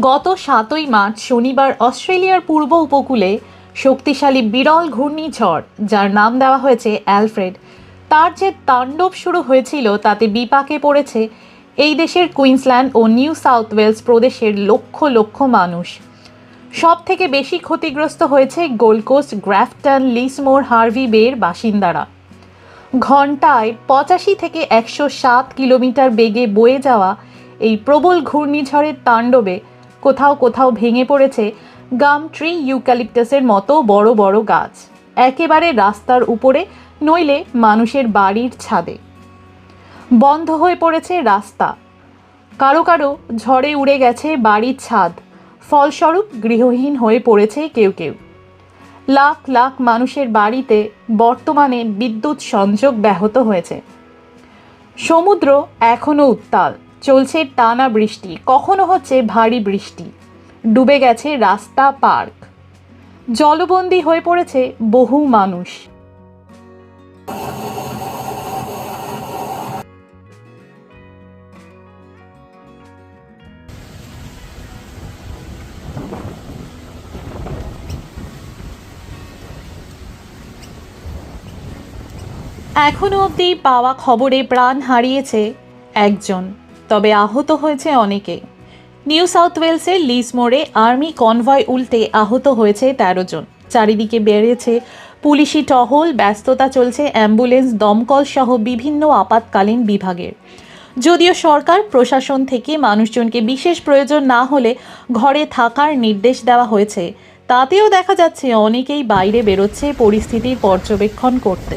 গত সাতই মার্চ শনিবার অস্ট্রেলিয়ার পূর্ব উপকূলে শক্তিশালী বিরল ঘূর্ণিঝড়, যার নাম দেওয়া হয়েছে অ্যালফ্রেড। তার যে তাণ্ডব শুরু হয়েছিল, তাতে বিপাকে পড়েছে এই দেশের কুইন্সল্যান্ড ও নিউ সাউথ ওয়েলস প্রদেশের লক্ষ লক্ষ মানুষ। সব থেকে বেশি ক্ষতিগ্রস্ত হয়েছে Gold Coast Grafton Lismore, Hervey Bay বাসিন্দারা। ঘন্টায় পঁচাশি থেকে একশো সাত কিলোমিটার বেগে বয়ে যাওয়া এই প্রবল ঘূর্ণিঝড়ের তাণ্ডবে কোথাও কোথাও ভেঙে পড়েছে গাম ট্রি ইউক্যালিপটাসের মতো বড় বড় গাছ। একেবারে রাস্তার উপরে, নইলে মানুষের বাড়ির ছাদে। বন্ধ হয়ে পড়েছে রাস্তা। কারও কারও ঝড়ে উড়ে গেছে বাড়ির ছাদ। ফলস্বরূপ গৃহহীন হয়ে পড়েছে কেউ কেউ। লাখ লাখ মানুষের বাড়িতে বর্তমানে বিদ্যুৎ সংযোগ ব্যাহত হয়েছে। সমুদ্র এখনও উত্তাল। চলছে টানা বৃষ্টি, কখনো হচ্ছে ভারী বৃষ্টি। ডুবে গেছে রাস্তা পার্ক। জলবন্দী হয়ে পড়েছে বহু মানুষ। এখনও অবধি পাওয়া খবরে প্রাণ হারিয়েছে একজন। তবে আহত হয়েছে অনেকে। নিউ সাউথ ওয়েলসের লিসমোড়ে আর্মি কনভয় উল্টে আহত হয়েছে তেরো জন। চারিদিকে বেড়েছে পুলিশি টহল, ব্যস্ততা চলছে অ্যাম্বুলেন্স, দমকল সহ বিভিন্ন আপাতকালীন বিভাগের। যদিও সরকার, প্রশাসন থেকে মানুষজনকে বিশেষ প্রয়োজন না হলে ঘরে থাকার নির্দেশ দেওয়া হয়েছে, তাতেও দেখা যাচ্ছে অনেকেই বাইরে বেরোচ্ছে পরিস্থিতির পর্যবেক্ষণ করতে।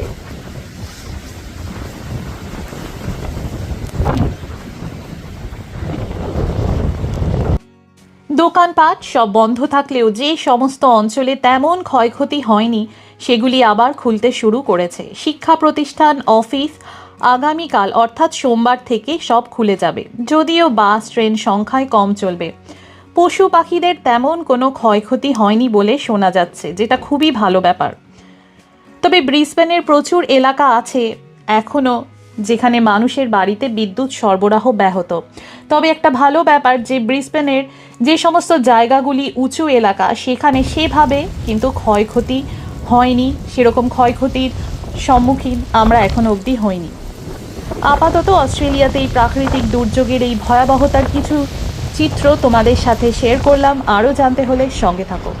দোকানপাট সব বন্ধ থাকলেও যে সমস্ত অঞ্চলে তেমন ক্ষয়ক্ষতি হয়নি, সেগুলি আবার খুলতে শুরু করেছে। শিক্ষা প্রতিষ্ঠান, অফিস আগামীকাল অর্থাৎ সোমবার থেকে সব খুলে যাবে। যদিও বাস, ট্রেন সংখ্যায় কম চলবে। পশু পাখিদের তেমন কোনো ক্ষয়ক্ষতি হয়নি বলে শোনা যাচ্ছে, যেটা খুবই ভালো ব্যাপার। তবে ব্রিসবেনের প্রচুর এলাকা আছে এখনও যেখানে মানুষের বাড়িতে বিদ্যুৎ সরবরাহ ব্যাহত। তবে একটা ভালো ব্যাপার যে ব্রিসবেনের যে সমস্ত জায়গাগুলি উঁচু এলাকা, সেখানে সেভাবে কিন্তু ক্ষয়ক্ষতি হয়নি। সেরকম ক্ষয়ক্ষতির সম্মুখীন আমরা এখন অবধি হইনি। আপাতত অস্ট্রেলিয়াতে এই প্রাকৃতিক দুর্যোগের এই ভয়াবহতার কিছু চিত্র তোমাদের সাথে শেয়ার করলাম। আরও জানতে হলে সঙ্গে থাকো।